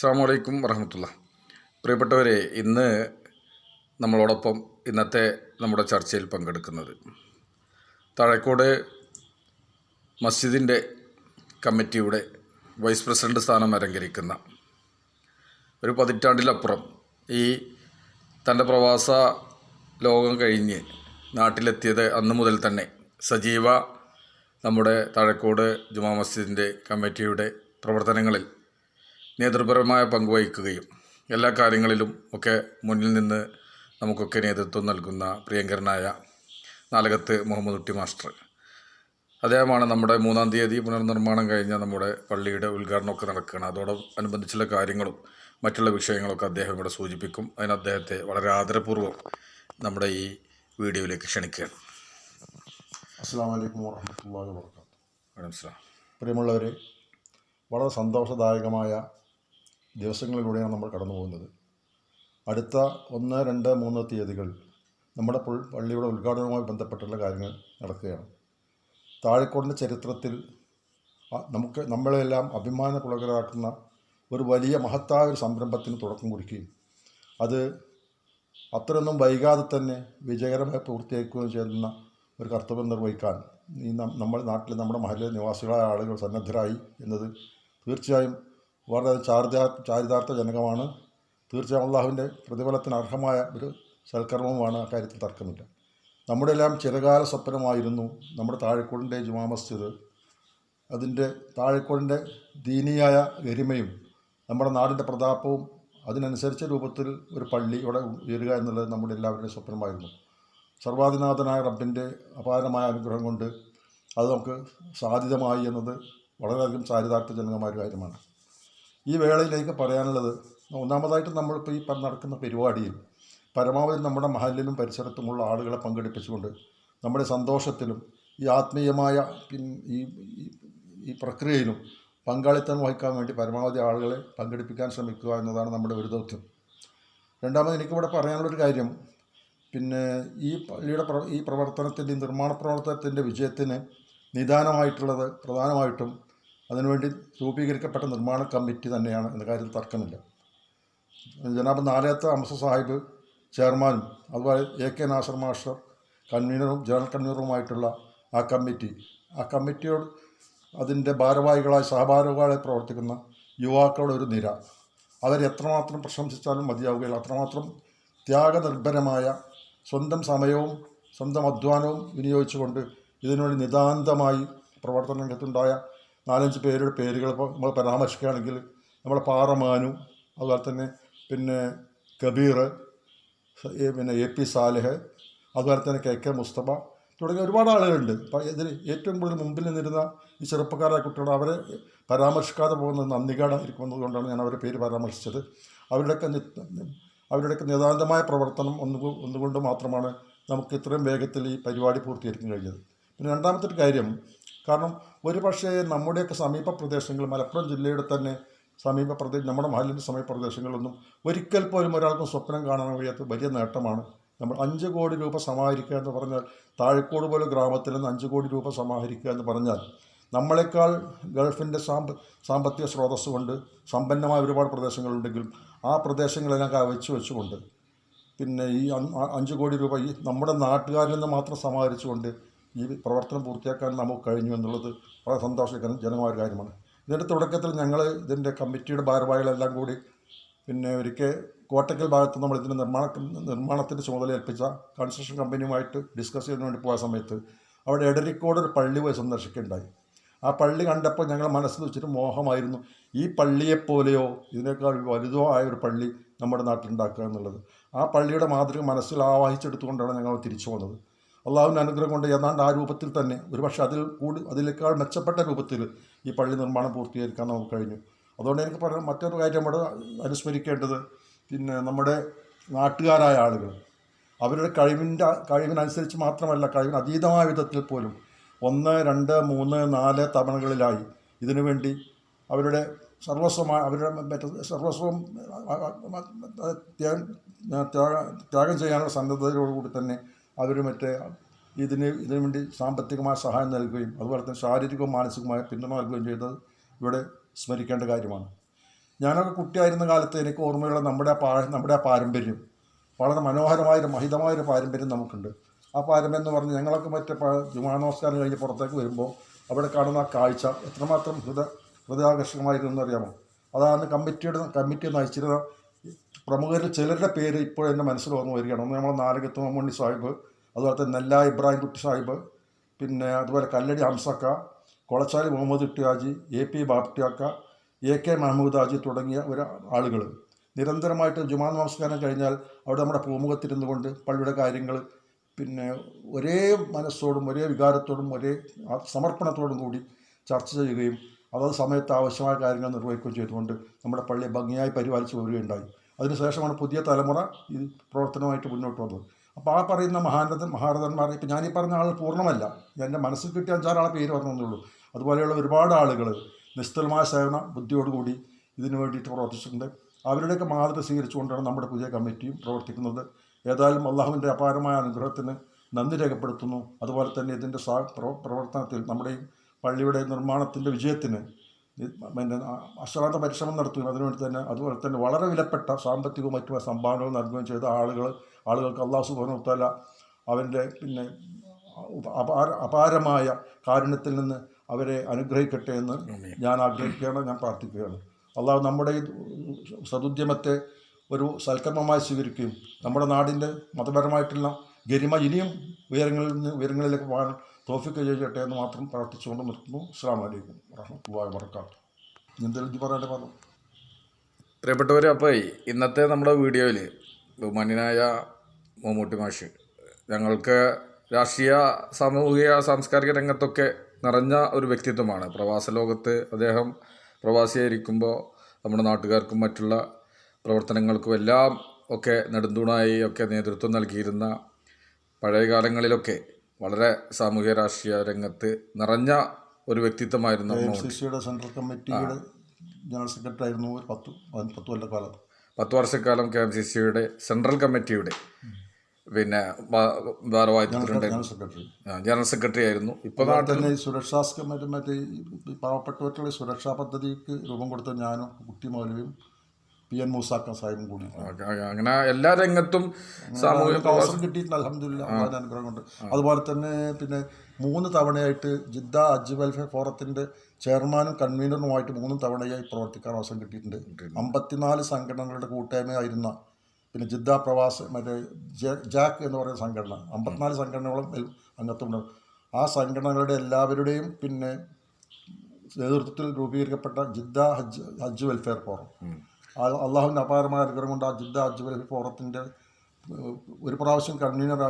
അസ്സാം വലൈക്കും വറഹമത്തുള്ള പ്രിയപ്പെട്ടവരെ ഇന്ന് നമ്മളോടൊപ്പം ഇന്നത്തെ നമ്മുടെ ചർച്ചയിൽ പങ്കെടുക്കുന്നത് താഴേക്കോട് മസ്ജിദിന്റെ കമ്മിറ്റിയുടെ വൈസ് പ്രസിഡന്റ് സ്ഥാനം അലങ്കരിക്കുന്ന ഒരു പതിറ്റാണ്ടിലപ്പുറം ഈ തന്റെ പ്രവാസ ലോകം കഴിഞ്ഞ് നാട്ടിലെത്തിയത് അന്ന് മുതൽ തന്നെ സജീവ നമ്മുടെ താഴേക്കോട് ജുമാ മസ്ജിദിന്റെ കമ്മിറ്റിയുടെ പ്രവർത്തനങ്ങളിൽ നേതൃപരമായ പങ്കുവഹിക്കുകയും എല്ലാ കാര്യങ്ങളിലും ഒക്കെ മുന്നിൽ നിന്ന് നമുക്കൊക്കെ നേതൃത്വം നൽകുന്ന പ്രിയങ്കരനായ നാലകത്ത് മുഹമ്മദ് കുട്ടി മാസ്റ്റർ. അദ്ദേഹമാണ് നമ്മുടെ മൂന്നാം തീയതി പുനർനിർമ്മാണം കഴിഞ്ഞ നമ്മുടെ പള്ളിയുടെ ഉദ്ഘാടനമൊക്കെ നടക്കുകയാണ്. അതോടനുബന്ധിച്ചുള്ള കാര്യങ്ങളും മറ്റുള്ള വിഷയങ്ങളൊക്കെ അദ്ദേഹം ഇവിടെ സൂചിപ്പിക്കും. അതിന് അദ്ദേഹത്തെ വളരെ ആദരപൂർവം നമ്മുടെ ഈ വീഡിയോയിലേക്ക് ക്ഷണിക്കുകയാണ്. അസ്സാം വലൈക്കും വാഹമത്തല്ലാ വലൈക്കും പ്രിയമുള്ളവരെ വളരെ സന്തോഷദായകമായ ദിവസങ്ങളിലൂടെയാണ് നമ്മൾ കടന്നു പോകുന്നത്. അടുത്ത ഒന്ന് രണ്ട് മൂന്ന് തീയതികൾ നമ്മുടെ പള്ളിയുടെ ഉദ്ഘാടനവുമായി ബന്ധപ്പെട്ടുള്ള കാര്യങ്ങൾ നടക്കുകയാണ്. താഴെക്കോടിന്റെ ചരിത്രത്തിൽ നമുക്ക് നമ്മളെല്ലാം അഭിമാന പുളകരാക്കുന്ന ഒരു വലിയ മഹത്തായ ഒരു സംരംഭത്തിന് തുടക്കം കുറിക്കുകയും അത് അത്രയൊന്നും വൈകാതെ തന്നെ വിജയകരമായി പൂർത്തിയാക്കുകയും ചെയ്യുന്ന ഒരു കർത്തവ്യം നിർവഹിക്കാൻ ഈ നമ്മൾ നാട്ടിൽ നമ്മുടെ മഹലിലെ നിവാസികളായ ആളുകൾ സന്നദ്ധരായി എന്നത് തീർച്ചയായും വളരെ ചാരിതാ ചാരിതാർത്ഥ ജനകമാണ് തീർച്ചയായും അള്ളാഹുവിന്റെ പ്രതിഫലത്തിന് അർഹമായ ഒരു സൽക്കർമ്മവുമാണ് ആ കാര്യത്തിൽ തർക്കമില്ല. നമ്മുടെ എല്ലാം ചിരകാല സ്വപ്നമായിരുന്നു നമ്മുടെ താഴെക്കോടിന്റെ ജുമാ മസ്ജിദ്. അതിന്റെ താഴെക്കോടിന്റെ ദീനിയായ ഗരിമയും നമ്മുടെ നാടിന്റെ പ്രതാപവും അതിനനുസരിച്ച രൂപത്തിൽ ഒരു പള്ളി ഇവിടെ ഉയരുക എന്നുള്ളത് നമ്മുടെ എല്ലാവരുടെയും സ്വപ്നമായിരുന്നു. സർവാധിനാഥനായ റബ്ബിന്റെ അപാരമായ അനുഗ്രഹം കൊണ്ട് അത് നമുക്ക് സാധ്യതമായി എന്നത് വളരെയധികം ചാരിതാർത്ഥജനകമായ ഒരു കാര്യമാണ്. ഈ വേളയിലേക്ക് പറയാനുള്ളത് ഒന്നാമതായിട്ട് നമ്മളിപ്പോൾ ഈ നടക്കുന്ന പരിപാടിയിൽ പരമാവധി നമ്മുടെ മഹലിലും പരിസരത്തുമുള്ള ആളുകളെ പങ്കെടുപ്പിച്ചുകൊണ്ട് നമ്മുടെ സന്തോഷത്തിലും ഈ ആത്മീയമായ ഈ ഈ- പ്രക്രിയയിലും പങ്കാളിത്തം വഹിക്കാൻ വേണ്ടി പരമാവധി ആളുകളെ പങ്കെടുപ്പിക്കാൻ ശ്രമിക്കുക എന്നതാണ് നമ്മുടെ ഒരു ദൗത്യം. രണ്ടാമത് എനിക്കിവിടെ പറയാനുള്ളൊരു കാര്യം പിന്നെ ഈ പള്ളിയുടെ ഈ പ്രവർത്തനത്തിന്റെ നിർമ്മാണ പ്രവർത്തനത്തിന്റെ വിജയത്തിന് നിദാനമായിട്ടുള്ളത് പ്രധാനമായിട്ടും അതിനുവേണ്ടി രൂപീകരിക്കപ്പെട്ട നിർമ്മാണ കമ്മിറ്റി തന്നെയാണ് എന്ന കാര്യത്തിൽ തർക്കമില്ല. ജനാബ് നാലാത്ത അംസ സാഹിബ് ചെയർമാനും അതുപോലെ എ കെ നാസർ മാസ്റ്റർ കൺവീനറും ജനറൽ കൺവീനറുമായിട്ടുള്ള ആ കമ്മിറ്റി. ആ കമ്മിറ്റിയോട് അതിന്റെ ഭാരവാഹികളായി സഹഭാരവാഹികളായി പ്രവർത്തിക്കുന്ന യുവാക്കളുടെ ഒരു നിര. അവരെത്രമാത്രം പ്രശംസിച്ചാലും മതിയാവുകയില്ല. അത്രമാത്രം ത്യാഗനിർഭരമായ സ്വന്തം സമയവും സ്വന്തം അധ്വാനവും വിനിയോഗിച്ചുകൊണ്ട് ഇതിനുവേണ്ടി നിതാന്തമായി പ്രവർത്തന രംഗത്തുണ്ടായ നാലഞ്ച് പേരുടെ പേരുകൾ നമ്മൾ പരാമർശിക്കുകയാണെങ്കിൽ നമ്മുടെ പാറമാനു അതുപോലെ തന്നെ പിന്നെ കബീർ പിന്നെ എ പി സാലിഹ് അതുപോലെ തന്നെ കെ കെ മുസ്തഫ തുടങ്ങിയ ഒരുപാട് ആളുകളുണ്ട്. അപ്പം ഇതിൽ ഏറ്റവും കൂടുതൽ മുമ്പിൽ നിന്നിരുന്ന ഈ ചെറുപ്പക്കാരായ കുട്ടികൾ അവരെ പരാമർശിക്കാതെ പോകുന്നത് നന്ദികേടായിരിക്കും കൊണ്ടാണ് ഞാൻ അവരെ പേര് പരാമർശിച്ചത്. അവരുടെയൊക്കെ അവരുടെയൊക്കെ നിതാന്തമായ പ്രവർത്തനം ഒന്ന് ഒന്നുകൊണ്ട് മാത്രമാണ് നമുക്ക് ഇത്രയും വേഗത്തിൽ ഈ പരിപാടി പൂർത്തീകരിക്കാൻ കഴിഞ്ഞത്. പിന്നെ രണ്ടാമത്തെ കാര്യം കാരണം ഒരു പക്ഷേ നമ്മുടെയൊക്കെ സമീപ പ്രദേശങ്ങൾ മലപ്പുറം ജില്ലയുടെ തന്നെ സമീപ പ്രദേശം നമ്മുടെ മഹലിന്റെ സമീപ പ്രദേശങ്ങളിലൊന്നും ഒരിക്കൽ പോലും ഒരാൾക്കും സ്വപ്നം കാണാൻ കഴിയാത്ത വലിയ നേട്ടമാണ്. നമ്മൾ അഞ്ച് കോടി രൂപ സമാഹരിക്കുക എന്ന് പറഞ്ഞാൽ താഴെക്കോട് പോലെ ഗ്രാമത്തിൽ നിന്ന് അഞ്ച് കോടി രൂപ സമാഹരിക്കുക എന്ന് പറഞ്ഞാൽ നമ്മളെക്കാൾ ഗൾഫിന്റെ സാമ്പ സാമ്പത്തിക സ്രോതസ് കൊണ്ട് സമ്പന്നമായ ഒരുപാട് പ്രദേശങ്ങളുണ്ടെങ്കിലും ആ പ്രദേശങ്ങളെല്ലാം കവച്ച് വെച്ചുകൊണ്ട് പിന്നെ ഈ അഞ്ച് കോടി രൂപ ഈ നമ്മുടെ നാട്ടുകാരിൽ നിന്ന് മാത്രം സമാഹരിച്ചുകൊണ്ട് ഈ പ്രവർത്തനം പൂർത്തിയാക്കാൻ നമുക്ക് കഴിഞ്ഞു എന്നുള്ളത് വളരെ സന്തോഷകരം ജനമായ ഒരു കാര്യമാണ്. ഇതിന്റെ തുടക്കത്തിൽ ഞങ്ങൾ ഇതിന്റെ കമ്മിറ്റിയുടെ ഭാരവാഹികളെല്ലാം കൂടി പിന്നെ ഒരിക്കൽ കോട്ടക്കൽ ഭാഗത്ത് നമ്മൾ ഇതിന്റെ നിർമ്മാണ നിർമ്മാണത്തിന്റെ ചുമതല ഏൽപ്പിച്ച കൺസ്ട്രക്ഷൻ കമ്പനിയുമായിട്ട് ഡിസ്കസ് ചെയ്യുന്ന വേണ്ടി പോയ സമയത്ത് അവിടെ എടരിക്കോട് ഒരു പള്ളി പോയി സന്ദർശിക്കുകയുണ്ടായി. ആ പള്ളി കണ്ടപ്പോൾ ഞങ്ങൾ മനസ്സിൽ വെച്ചിട്ട് മോഹമായിരുന്നു. ഈ പള്ളിയെപ്പോലെയോ ഇതിനേക്കാൾ വലുതോ ആയ ഒരു പള്ളി നമ്മുടെ നാട്ടിലുണ്ടാക്കുക എന്നുള്ളത്. ആ പള്ളിയുടെ മാതൃക മനസ്സിൽ ആവാഹിച്ചെടുത്തുകൊണ്ടാണ് ഞങ്ങൾ തിരിച്ചു വന്നത്. അള്ളാഹുവിന്റെ അനുഗ്രഹം കൊണ്ട് ഏതാണ്ട് ആ രൂപത്തിൽ തന്നെ ഒരുപക്ഷെ അതിൽ കൂടി അതിലേക്കാൾ മെച്ചപ്പെട്ട രൂപത്തിൽ ഈ പള്ളി നിർമ്മാണം പൂർത്തീകരിക്കാൻ നമുക്ക് കഴിഞ്ഞു. അതുകൊണ്ട് എനിക്ക് പറയാം മറ്റൊരു കാര്യം ഇവിടെ അനുസ്മരിക്കേണ്ടത് പിന്നെ നമ്മുടെ നാട്ടുകാരായ ആളുകൾ അവരുടെ കഴിവിന്റെ കഴിവിനനുസരിച്ച് മാത്രമല്ല കഴിവിന് അതീതമായ വിധത്തിൽ പോലും ഒന്ന് രണ്ട് മൂന്ന് നാല് തവണകളിലായി ഇതിനു വേണ്ടി അവരുടെ സർവസ്വമായ അവരുടെ മറ്റേ സർവസ്വം ത്യാഗം ചെയ്യാനുള്ള സന്നദ്ധതയോടുകൂടി തന്നെ അവർ മറ്റേ ഇതിന് ഇതിനു വേണ്ടി സാമ്പത്തികമായ സഹായം നൽകുകയും അതുപോലെ തന്നെ ശാരീരികവും മാനസികമായ പിന്തുണ നൽകുകയും ചെയ്തത് ഇവിടെ സ്മരിക്കേണ്ട കാര്യമാണ്. ഞാനൊക്കെ കുട്ടിയായിരുന്ന കാലത്ത് എനിക്ക് ഓർമ്മയുള്ള നമ്മുടെ പാ നമ്മുടെ ആ പാരമ്പര്യം വളരെ മനോഹരമായൊരു മഹിതമായൊരു പാരമ്പര്യം നമുക്കുണ്ട്. ആ പാരമ്പര്യം എന്ന് പറഞ്ഞ് ഞങ്ങളൊക്കെ മറ്റേ ജുമാ നമസ്കാരം കഴിഞ്ഞ് പുറത്തേക്ക് വരുമ്പോൾ അവിടെ കാണുന്ന ആ കാഴ്ച എത്രമാത്രം ഹൃദ ഹൃദയാകർഷകമായിരുന്നു എന്നറിയാമോ അതാണ് കമ്മിറ്റിയുടെ കമ്മിറ്റി നയിച്ചിരുന്ന പ്രമുഖരിൽ ചിലരുടെ പേര് ഇപ്പോഴെന്റെ മനസ്സിൽ വന്നു വരികയാണ്. ഒന്ന് നമ്മളെ നാരകത്തുമ്മണി സാഹിബ് അതുപോലെ തന്നെ നെല്ല ഇബ്രാഹിം കുട്ടി സാഹിബ് പിന്നെ അതുപോലെ കല്ലടി ഹംസക്ക കൊളച്ചാലി മുഹമ്മദ് ഇട്ടിയാജി എ പി ബാപ്റ്റിയാക്ക എ കെ മഹമ്മൂദ് ഹാജി തുടങ്ങിയ ഒരു ആളുകൾ നിരന്തരമായിട്ട് ജുമാ നമസ്കാരം കഴിഞ്ഞാൽ അവിടെ നമ്മുടെ പൂമുഖത്തിരുന്നു കൊണ്ട് പള്ളിയുടെ കാര്യങ്ങൾ പിന്നെ ഒരേ മനസ്സോടും ഒരേ വികാരത്തോടും ഒരേ സമർപ്പണത്തോടും കൂടി ചർച്ച ചെയ്യുകയും അതത് സമയത്ത് ആവശ്യമായ കാര്യങ്ങൾ നിർവഹിക്കുകയും ചെയ്തുകൊണ്ട് നമ്മുടെ പള്ളിയെ ഭംഗിയായി പരിപാലിച്ച് വരികയുണ്ടായി അതിനുശേഷമാണ് പുതിയ തലമുറ ഈ പ്രവർത്തനമായിട്ട് മുന്നോട്ട് വന്നത്. അപ്പോൾ ആ പറയുന്ന മഹാരഥൻ മഹാരഥന്മാർ ഇപ്പം ഞാനീ പറഞ്ഞ ആൾ പൂർണമല്ല. എന്റെ മനസ്സിൽ കിട്ടിയ അഞ്ചാറാളെ പേര് പറഞ്ഞെന്നുള്ളൂ. അതുപോലെയുള്ള ഒരുപാട് ആളുകൾ നിസ്തുലമായ സേവന ബുദ്ധിയോടുകൂടി ഇതിനു വേണ്ടിയിട്ട് പ്രവർത്തിച്ചിട്ടുണ്ട്. അവരുടെയൊക്കെ മാതൃക സ്വീകരിച്ചുകൊണ്ടാണ് നമ്മുടെ പുതിയ കമ്മിറ്റിയും പ്രവർത്തിക്കുന്നത്. ഏതായാലും അള്ളാഹുവിന്റെ അപാരമായ അനുഗ്രഹത്തിന് നന്ദി രേഖപ്പെടുത്തുന്നു. അതുപോലെ തന്നെ ഇതിന്റെ സാ പ്രവ- പ്രവർത്തനത്തിൽ നമ്മുടെ പള്ളിയുടെ നിർമ്മാണത്തിന്റെ വിജയത്തിന് പിന്നെ അശ്രാന്ത പരിശ്രമം നടത്തുകയും അതിനുവേണ്ടി തന്നെ അതുപോലെ തന്നെ വളരെ വിലപ്പെട്ട സാമ്പത്തികവും മറ്റുമായ സംഭാവനകൾ നൽകുകയും ചെയ്ത ആളുകൾ ആളുകൾക്ക് അള്ളാഹു സുബാനുത്തല അവന്റെ പിന്നെ അപാര അപാരമായ കാരുണ്യത്തിൽ നിന്ന് അവരെ അനുഗ്രഹിക്കട്ടെ എന്ന് ഞാൻ ആഗ്രഹിക്കുകയാണ് ഞാൻ പ്രാർത്ഥിക്കുകയാണ്. അള്ളാഹു നമ്മുടെ ഈ സദുദ്യമത്തെ ഒരു സൽക്കർമ്മമായി സ്വീകരിക്കുകയും നമ്മുടെ നാടിന്റെ മതപരമായിട്ടുള്ള ഗരിമ ഇനിയും ഉയരങ്ങളിൽ നിന്ന് ഉയരങ്ങളിലേക്ക് പോകാൻ തോഫിക്ക് ചെയ്യട്ടെ എന്ന് മാത്രം പ്രാർത്ഥിച്ചുകൊണ്ട് നിർത്തുന്നു. അസ്സാം വലൈക്കും വറഹമുല്ലാഹി വർക്കാത്തു എന്തെങ്കിലും പറയാതെ പറഞ്ഞു പ്രിയപ്പെട്ടവർ അപ്പോൾ ഇന്നത്തെ നമ്മുടെ വീഡിയോയിൽ ബഹുമാന്യനായ മമ്മൂട്ടി മാഷ് ഞങ്ങൾക്ക് രാഷ്ട്രീയ സാമൂഹിക സാംസ്കാരിക രംഗത്തൊക്കെ നിറഞ്ഞ ഒരു വ്യക്തിത്വമാണ്. പ്രവാസ ലോകത്ത് അദ്ദേഹം പ്രവാസിയായിരിക്കുമ്പോൾ നമ്മുടെ നാട്ടുകാർക്കും മറ്റുള്ള പ്രവർത്തനങ്ങൾക്കും എല്ലാം ഒക്കെ നെടുന്തൂണായി ഒക്കെ നേതൃത്വം നൽകിയിരുന്ന പഴയ കാലങ്ങളിലൊക്കെ വളരെ സാമൂഹ്യ രാഷ്ട്രീയ രംഗത്ത് നിറഞ്ഞ ഒരു വ്യക്തിത്വമായിരുന്നു സിയുടെ സെൻട്രൽ കമ്മിറ്റിയുടെ ജനറൽ സെക്രട്ടറി ആയിരുന്നു ഒരു പത്ത് പത്ത് കൊല്ലക്കാലം പത്ത് വർഷക്കാലം കെ എം സി സിയുടെ സെൻട്രൽ കമ്മിറ്റിയുടെ പിന്നെ ഭാരവാഹിത്വത്തിലുണ്ട് ജനറൽ സെക്രട്ടറി. ആയിരുന്നു. ഇപ്പോൾ നാട്ടിൽ സുരക്ഷാ കമ്മിറ്റി മറ്റേ പാവപ്പെട്ടവർക്കുള്ള സുരക്ഷാ പദ്ധതിക്ക് രൂപം കൊടുത്ത ഞാനും കുട്ടി മൗലവിയും പി എൻ മൂസാക്ക സാഹിബും കൂടി. അങ്ങനെ എല്ലാ രംഗത്തും സാമൂഹിക അവസരം കിട്ടിയിട്ടുണ്ട്. അലഹമില്ല അനുഗ്രഹം കൊണ്ട്. അതുപോലെ തന്നെ പിന്നെ മൂന്ന് തവണയായിട്ട് ജിദ്ദ ഹജ്ജ് വെൽഫെയർ ഫോറത്തിന്റെ ചെയർമാനും കൺവീനറുമായിട്ട് മൂന്ന് തവണയായി പ്രവർത്തിക്കാൻ അവസരം കിട്ടിയിട്ടുണ്ട്. അമ്പത്തിനാല് സംഘടനകളുടെ കൂട്ടായ്മയായിരുന്ന പിന്നെ ജിദ്ദ പ്രവാസ് മറ്റേ ജാക്ക് എന്ന് പറയുന്ന സംഘടന. അമ്പത്തിനാല് സംഘടനകളും അംഗത്വമുണ്ട്. ആ സംഘടനകളുടെ എല്ലാവരുടെയും പിന്നെ നേതൃത്വത്തിൽ രൂപീകരിക്കപ്പെട്ട ജിദ്ദ ഹജ്ജ് ഹജ്ജ് വെൽഫെയർ ഫോറം അള്ളാഹുവിന്റെ അപാരമായ അനുഗ്രഹം കൊണ്ട് ആ ജിദ്ദ ഹജ്ജ് വെൽഫെയർ ഫോറത്തിന്റെ ഒരു പ്രാവശ്യം കൺവീനർ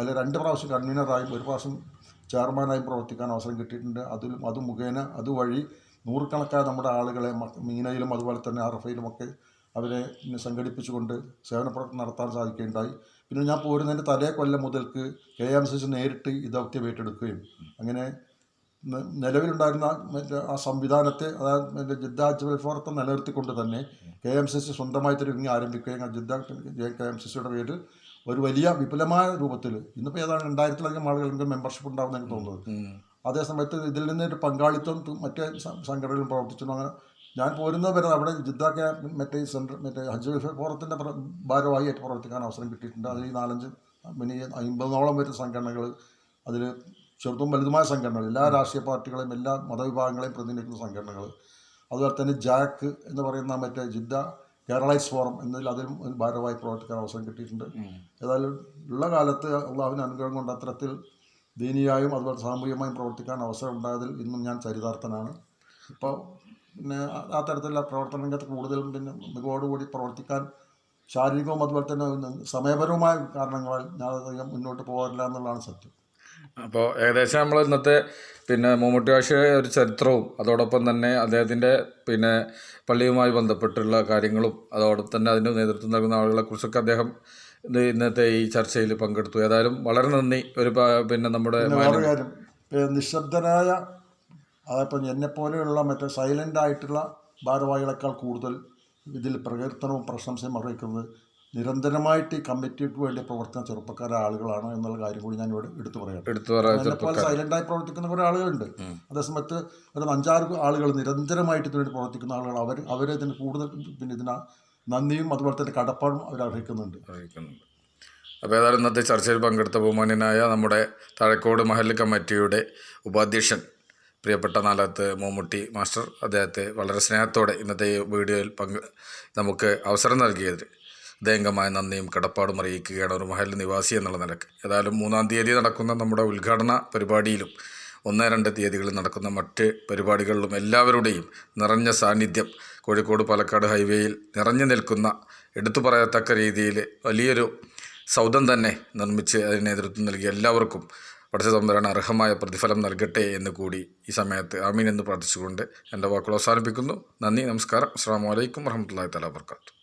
അല്ല രണ്ട് പ്രാവശ്യം കൺവീനറായും ഒരു പ്രാവശ്യം ചെയർമാനായും പ്രവർത്തിക്കാൻ അവസരം കിട്ടിയിട്ടുണ്ട്. അതിൽ അത് മുഖേന അതുവഴി നൂറുകണക്കായ നമ്മുടെ ആളുകളെ മീനയിലും അതുപോലെ തന്നെ അറഫയിലുമൊക്കെ അവരെ സംഘടിപ്പിച്ചുകൊണ്ട് സേവന പ്രവർത്തനം നടത്താൻ സാധിക്കുകയുണ്ടായി. പിന്നെ ഞാൻ പോരുന്നതിന്റെ തലേ കൊല്ലം മുതൽക്ക് കെ എം സി സി നേരിട്ട് ഈ ദൗത്യം ഏറ്റെടുക്കുകയും അങ്ങനെ നിലവിലുണ്ടായിരുന്ന മറ്റേ ആ സംവിധാനത്തെ അതായത് മറ്റേ ജിദ്ദ ഫോറത്തെ നിലനിർത്തിക്കൊണ്ട് തന്നെ കെ എം സി സി സ്വന്തമായി വിങ് ആരംഭിക്കുകയും ജിദ്ദ കെ എം സി സിയുടെ പേരിൽ ഒരു വലിയ വിപുലമായ രൂപത്തിൽ. ഇന്നിപ്പോൾ ഏതാണ് രണ്ടായിരത്തിലധികം ആളുകൾക്ക് മെമ്പർഷിപ്പ് ഉണ്ടാവുന്ന എനിക്ക് തോന്നുന്നത്. അതേസമയത്ത് ഇതിൽ നിന്ന് ഒരു പങ്കാളിത്തം മറ്റേ സംഘടനകളും പ്രവർത്തിച്ചു അങ്ങനെ ഞാൻ പോരുന്നത് വരെ അവിടെ ജിദ്ദ ക്യാമ്പ് മറ്റേ സെൻട്രൽ മറ്റേ ഹജ്ജ് ഫോറത്തിന്റെ പ്ര- ഭാരവാഹിയായിട്ട് പ്രവർത്തിക്കാൻ അവസരം കിട്ടിയിട്ടുണ്ട്. അതിൽ ഈ നാലഞ്ച് പിന്നെ അമ്പതോളം വരുന്ന സംഘടനകൾ അതിൽ ചെറുതും വലുതുമായ സംഘടനകൾ എല്ലാ രാഷ്ട്രീയ പാർട്ടികളെയും എല്ലാ മതവിഭാഗങ്ങളെയും പ്രതിനിധിക്കുന്ന സംഘടനകൾ അതുപോലെ തന്നെ ജാക്ക് എന്ന് പറയുന്ന മറ്റേ ജിദ്ദ കേരളൈസ് ഫോറം എന്നതിൽ അതിലും ഒരു ഭാരവാഹി പ്രവർത്തിക്കാൻ അവസരം കിട്ടിയിട്ടുണ്ട്. ഏതായാലും ഉള്ള കാലത്ത് അള്ളാഹുവിന്റെ അനുഗ്രഹം കൊണ്ട് അത്തരത്തിൽ ദീനിയായും അതുപോലെ സാമൂഹികമായും പ്രവർത്തിക്കാൻ അവസരം ഉണ്ടായതിൽ ഇന്നും ഞാൻ ചരിതാർത്ഥനാണ് ഇപ്പോൾ പിന്നെ ആ- ആ തരത്തിലുള്ള പ്രവർത്തന രംഗത്ത് കൂടുതലും പിന്നെ മികവോടുകൂടി പ്രവർത്തിക്കാൻ ശാരീരികവും അതുപോലെ തന്നെ സമയപരവുമായ കാരണങ്ങളാൽ ഞാൻ അധികം മുന്നോട്ട് പോകാറില്ല എന്നുള്ളതാണ് സത്യം. അപ്പോൾ ഏകദേശം നമ്മൾ ഇന്നത്തെ പിന്നെ മമ്മൂട്ടി ഭാഷ ഒരു ചരിത്രവും അതോടൊപ്പം തന്നെ അദ്ദേഹത്തിന്റെ പിന്നെ പള്ളിയുമായി ബന്ധപ്പെട്ടുള്ള കാര്യങ്ങളും അതോടൊപ്പം തന്നെ അതിന് നേതൃത്വം നൽകുന്ന ആളുകളെക്കുറിച്ചൊക്കെ അദ്ദേഹം ഇന്നത്തെ ഈ ചർച്ചയിൽ പങ്കെടുത്തു. ഏതായാലും വളരെ നന്ദി. ഒരു പിന്നെ നമ്മുടെ നിശബ്ദനായ വേറൊരു എന്നെ പോലെയുള്ള നിശബ്ദനായ അതിപ്പം എന്നെപ്പോലെയുള്ള മറ്റേ സൈലന്റ് ആയിട്ടുള്ള ഭാരവാഹികളെക്കാൾ കൂടുതൽ ഇതിൽ പ്രകീർത്തനവും പ്രശംസയും അറിയിക്കുന്നത് നിരന്തരമായിട്ട് ഈ കമ്മിറ്റിക്ക് വേണ്ടി പ്രവർത്തിക്കുന്ന ചെറുപ്പക്കാരെ ആളുകളാണ് എന്നുള്ള കാര്യം കൂടി ഞാൻ ഇവിടെ എടുത്തു പറയാം. എടുത്തു പറയാം എന്നെപ്പോലെ സൈലന്റായി പ്രവർത്തിക്കുന്ന കുറേ ആളുകളുണ്ട്. അതേസമയത്ത് ഒരു അഞ്ചാറ് ആളുകൾ നിരന്തരമായിട്ട് ഇതിനുവേണ്ടി പ്രവർത്തിക്കുന്ന ആളുകൾ അവർ അവരതിന് കൂടുതൽ പിന്നെ ഇതിനാ നന്ദിയും അതുപോലെ തന്നെ കടപ്പാടും അവർ അർഹിക്കുന്നുണ്ട്. അറിയിക്കുന്നുണ്ട് അപ്പോൾ ഏതായാലും ഇന്നത്തെ ചർച്ചയിൽ പങ്കെടുത്ത ബഹുമാന്യനായ നമ്മുടെ താഴക്കോട് മഹൽ കമ്മിറ്റിയുടെ ഉപാധ്യക്ഷൻ പ്രിയപ്പെട്ട നാലാത്ത് മമ്മൂട്ടി മാസ്റ്റർ അദ്ദേഹത്തെ വളരെ സ്നേഹത്തോടെ ഇന്നത്തെ വീഡിയോയിൽ പങ്ക് നമുക്ക് അവസരം നൽകിയതിൽ ദയങ്കമായ നന്ദിയും കടപ്പാടും അറിയിക്കുകയാണ് ഒരു മഹൽ നിവാസി എന്നുള്ള നിലയ്ക്ക്. ഏതായാലും മൂന്നാം തീയതി നടക്കുന്ന നമ്മുടെ ഉദ്ഘാടന പരിപാടിയിലും ഒന്ന് രണ്ട് തീയതികളിൽ നടക്കുന്ന മറ്റ് പരിപാടികളിലും എല്ലാവരുടെയും നിറഞ്ഞ സാന്നിധ്യം കോഴിക്കോട് പാലക്കാട് ഹൈവേയിൽ നിറഞ്ഞു നിൽക്കുന്ന എടുത്തു പറയത്തക്ക രീതിയിൽ വലിയൊരു സൗധം തന്നെ നിർമ്മിച്ച് അതിന് നേതൃത്വം നൽകിയ എല്ലാവർക്കും വടച്ച തമ്പുരാൻ അർഹമായ പ്രതിഫലം നൽകട്ടെ എന്ന് കൂടി ഈ സമയത്ത് ആമീൻ എന്ന് പ്രാർത്ഥിച്ചുകൊണ്ട് എന്റെ വാക്കുകൾ അവസാനിപ്പിക്കുന്നു. നന്ദി നമസ്കാരം. അസ്സാം വലൈക്കും വർഹമത്തല്ലാ തല വർക്കാത്തു